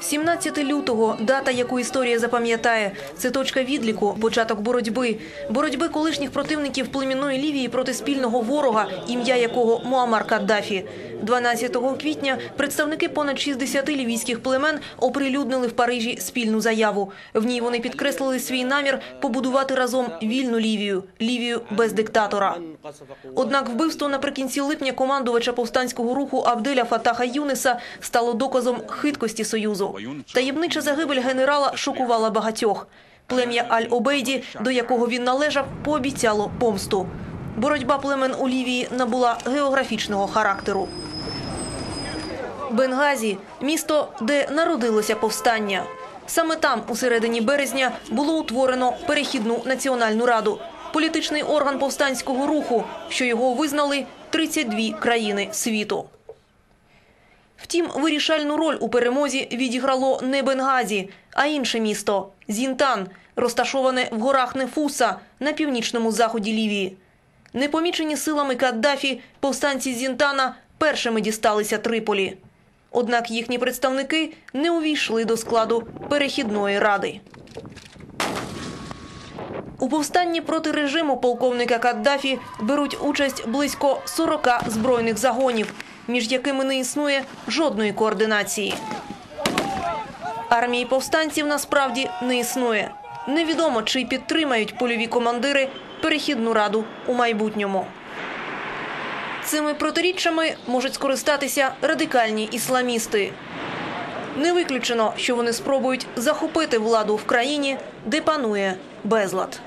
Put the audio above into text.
17 лютого – дата, яку історія запам'ятає. Це точка відліку, початок боротьби. Боротьби колишніх противників племінної Лівії проти спільного ворога, ім'я якого Муаммар Каддафі. 12 квітня представники понад 60 лівійських племен оприлюднили в Парижі спільну заяву. В ній вони підкреслили свій намір побудувати разом вільну Лівію – Лівію без диктатора. Однак вбивство наприкінці липня командувача повстанського руху Абделя Фатаха Юниса стало доказом хиткості Союзу. Таємнича загибель генерала шокувала багатьох. Плем'я Аль-Обейді, до якого він належав, пообіцяло помсту. Боротьба племен у Лівії набула географічного характеру. Бенгазі – місто, де народилося повстання. Саме там, у середині березня, було утворено перехідну національну раду – політичний орган повстанського руху, що його визнали 32 країни світу. Втім, вирішальну роль у перемозі відіграло не Бенгазі, а інше місто – Зінтан, розташоване в горах Нефуса на північному заході Лівії. Непомічені силами Каддафі, повстанці Зінтана першими дісталися Триполі. Однак їхні представники не увійшли до складу перехідної ради. У повстанні проти режиму полковника Каддафі беруть участь близько 40 збройних загонів, між якими не існує жодної координації. Армії повстанців насправді не існує. Невідомо, чи підтримають польові командири перехідну раду у майбутньому. Цими протиріччями можуть скористатися радикальні ісламісти. Не виключено, що вони спробують захопити владу в країні, де панує безлад.